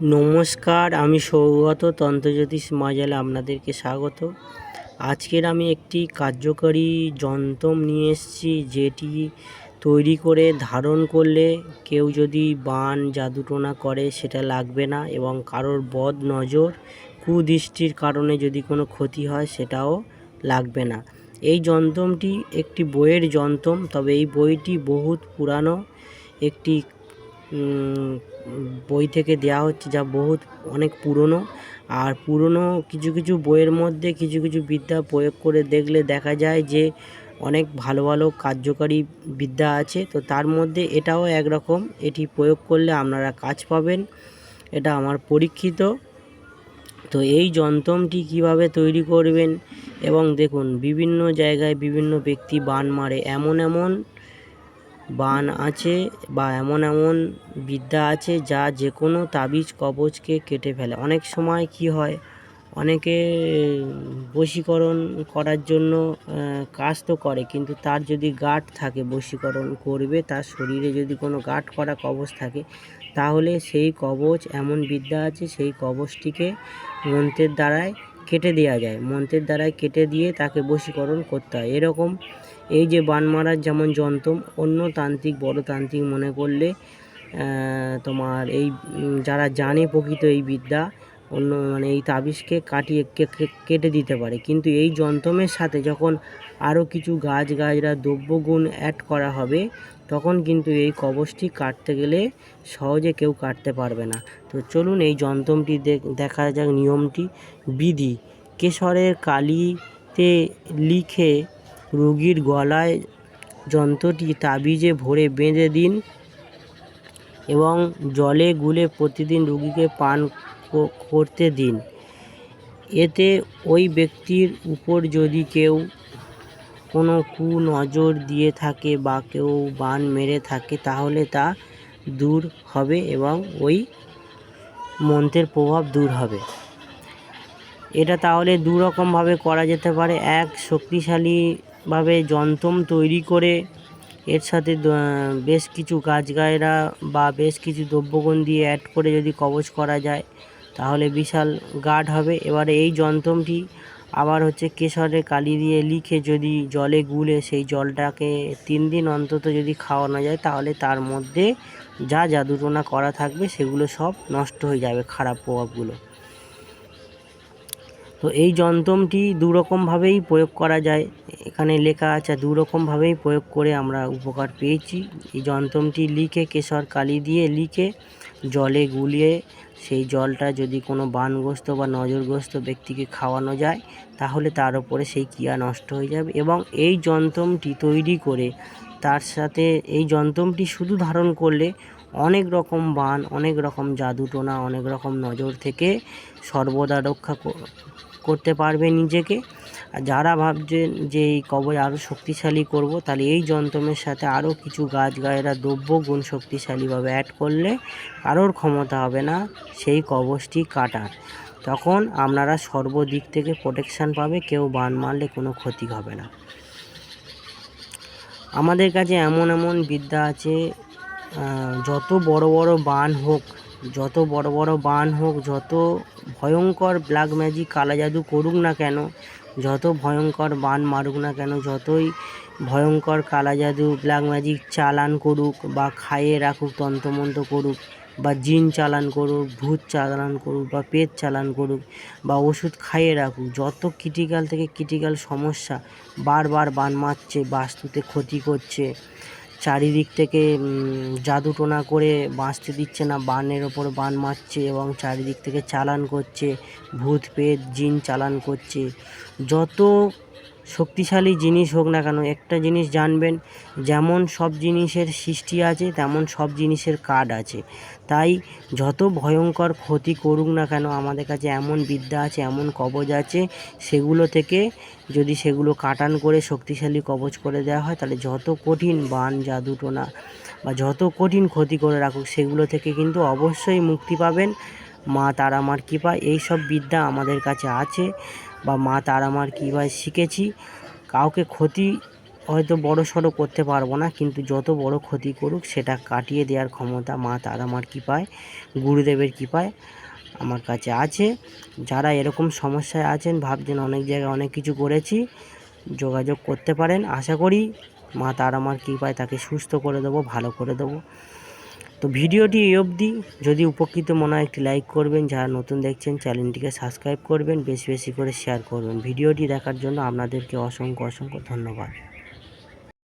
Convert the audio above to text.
নমস্কার, আমি সৌগত তন্ত্রজ্যোতিষ মাজালে আপনাদেরকে স্বাগত। আজকের আমি একটি কার্যকরী যন্ত্র নিয়ে এসেছি, যেটি তৈরি করে ধারণ করলে কেউ যদি বান জাদুটোনা করে সেটা লাগবে না এবং কারোর বদ নজর, কুদৃষ্টির কারণে যদি কোনো ক্ষতি হয় সেটাও লাগবে না। এই যন্ত্রটি একটি বইয়ের যন্ত্র তবে এই বইটি বহুত পুরানো, একটি বই থেকে দেওয়া হচ্ছে যা বহুত অনেক পুরনো। আর পুরনো কিছু কিছু বইয়ের মধ্যে কিছু কিছু বিদ্যা প্রয়োগ করে দেখলে দেখা যায় যে অনেক ভালো ভালো কার্যকারী বিদ্যা আছে। তো তার মধ্যে এটাও একরকম। এটি প্রয়োগ করলে আপনারা কাজ পাবেন। এটা আমার পরীক্ষিত। তো এই যন্ত্রটি কীভাবে তৈরি করবেন এবং দেখুন, বিভিন্ন জায়গায় বিভিন্ন ব্যক্তি বান মারে। এমন এমন বান আছে বা এমন এমন বিদ্যা আছে যা যে কোনো তাবিজ কবচকে কেটে ফেলে। অনেক সময় কি হয়, অনেকে বশীকরণ করার জন্য কাজ তো করে, কিন্তু তার যদি গাঁট থাকে, বশীকরণ করবে, তার শরীরে যদি কোনো গাঁট করা কবচ থাকে, তাহলে সেই কবচ, এমন বিদ্যা আছে, সেই কবচটিকে মন্ত্রের দ্বারায় কেটে দেওয়া যায়। মন্ত্রের দ্বারায় কেটে দিয়ে তাকে বশীকরণ করতে হয়। এরকম এই যে বান মারার যেমন যন্ত্র, অন্য তান্ত্রিক, বড় তান্ত্রিক মনে করলে তোমার এই যারা জানে প্রকৃত এই বিদ্যা, অন্য মানে এই তাবিজকে কাটিয়ে কেটে দিতে পারে। কিন্তু এই যন্ত্রমের সাথে যখন আরও কিছু গাছ গাছরা দ্রব্যগুণ অ্যাড করা হবে, তখন কিন্তু এই কবচটি কাটতে গেলে সহজে কেউ কাটতে পারবে না। তো চলুন এই যন্ত্রটি দেখ- দেখা যাক নিয়মটি। বিধি, কেশরের কালিতে লিখে রোগীর গলায় যন্ত্রটি তাবিজে ভরে বেঁধে দিন এবং জলে গুলে প্রতিদিন রোগীকে পান করতে দিন। এতে ওই ব্যক্তির উপর যদি কেউ কোনো কু নজর দিয়ে থাকে বা কেউ বান মেরে থাকে, তাহলে তা দূর হবে এবং ওই মন্ত্রের প্রভাব দূর হবে। এটা তাহলে দু রকমভাবে করা যেতে পারে। এক শক্তিশালীভাবে যন্ত্রম তৈরি করে এর সাথে বেশ কিছু গাছগায়রা বা বেশ কিছু দ্রব্যগুণ দিয়ে অ্যাড করে যদি কবচ করা যায়, তাহলে বিশাল গার্ড হবে। এবারে এই যন্ত্রটি আবার হচ্ছে কেশরে কালি দিয়ে লিখে যদি জলে গুলে সেই জলটাকে তিন দিন অন্তত যদি খাওয়ানো যায়, তাহলে তার মধ্যে যা জাদুটোনা করা থাকবে, সেগুলো সব নষ্ট হয়ে যাবে খারাপ প্রভাবগুলো। তো এই যন্ত্রটি দুরকমভাবেই প্রয়োগ করা যায়। এখানে লেখা আছে, দুরকমভাবেই প্রয়োগ করে আমরা উপকার পেয়েছি। এই যন্ত্রটি লিখে কেশর কালি দিয়ে লিখে জলে গুলিয়ে সেই জলটা যদি কোনো বানগ্রস্ত বা নজরগ্রস্ত ব্যক্তিকে খাওয়ানো যায়, তাহলে তার উপরে সেই ক্রিয়া নষ্ট হয়ে যাবে এবং এই যন্ত্রটি তৈরি করে তার সাথে এই যন্ত্রটি শুধু ধারণ করলে অনেক রকম বান, অনেক রকম জাদুটোনা অনেক রকম নজর থেকে সর্বদা রক্ষা করতে পারবে নিজেকে। আর যারা ভাবছেন যে এই কবচ আরও শক্তিশালী করব, তাহলে এই যন্ত্রমের সাথে আরও কিছু গাছ গায়েরা দ্রব্য গুণ শক্তিশালীভাবে অ্যাড করলে কারোর ক্ষমতা হবে না, সেই কবচটি কাটার। তখন আপনারা সর্বদিক থেকে প্রোটেকশান পাবে, কেউ বান মারলে কোনো ক্ষতি হবে না। আমাদের কাছে এমন এমন বিদ্যা আছে যত বড় বড় বান হোক, যত বড় বড় বান হোক, যত ভয়ঙ্কর ব্ল্যাক ম্যাজিক কালা জাদু করুক না কেন, যত ভয়ঙ্কর বান মারুক না কেন, যতই ভয়ঙ্কর কালা জাদু ব্ল্যাক ম্যাজিক চালান করুক বা খাইয়ে রাখুক তন্তমন্ত করুক বা জিন চালান করুক, ভূত চালান করুক বা পেট চালান করুক বা ওষুধ খাইয়ে রাখুক, যত ক্রিটিক্যাল থেকে ক্রিটিক্যাল সমস্যা বারবার বান মারছে, বাস্তুতে ক্ষতি করছে, চারিদিক থেকে জাদুটোনা করে বাঁচতে দিচ্ছে না, বানের ওপর বান মারছে এবং চারিদিক থেকে চালান করছে, ভূত, পেট, জিন চালান করছে, যত শক্তিশালী জিনিস হোক না কেন, একটা জিনিস জানবেন, যেমন সব জিনিসের সৃষ্টি আছে, তেমন সব জিনিসের কার্ড আছে। তাই যত ভয়ঙ্কর ক্ষতি করুক না কেন, আমাদের কাছে এমন বিদ্যা আছে, এমন কবজ আছে, সেগুলো থেকে যদি সেগুলো কাটান করে, শক্তিশালী কবচ করে দেওয়া হয়, তাহলে যত কঠিন বান জাদুটোনা বা যত কঠিন ক্ষতি করে রাখুক, সেগুলো থেকে কিন্তু অবশ্যই মুক্তি পাবেন। মা তারামার কৃপা এই সব বিদ্যা আমাদের কাছে আছে। বা মা তারামার কৃপায় শিখেছি, কাউকে ক্ষতি হয়তো বড় সড়ো করতে পারব না, কিন্তু যত বড় ক্ষতি করুক সেটা কাটিয়ে দেওয়ার ক্ষমতা মা তারামার কৃপায় গুরুদেবের কৃপায় আমার কাছে আছে। যারা এরকম সমস্যায় আছেন, ভাবছেন অনেক জায়গায় অনেক কিছু করেছি, যোগাযোগ করতে পারেন। আশা করি মা তারামার কৃপায় তাকে সুস্থ করে দেবো, ভালো করে দেবো। তো ভিডিওটি এই অবধি। যদি উপকৃত মনে হয় একটি লাইক করবেন, যারা নতুন দেখছেন চ্যানেলটিকে সাবস্ক্রাইব করবেন, বেশি বেশি করে শেয়ার করবেন। ভিডিওটি দেখার জন্য আপনাদেরকে অসংখ্য অসংখ্য ধন্যবাদ।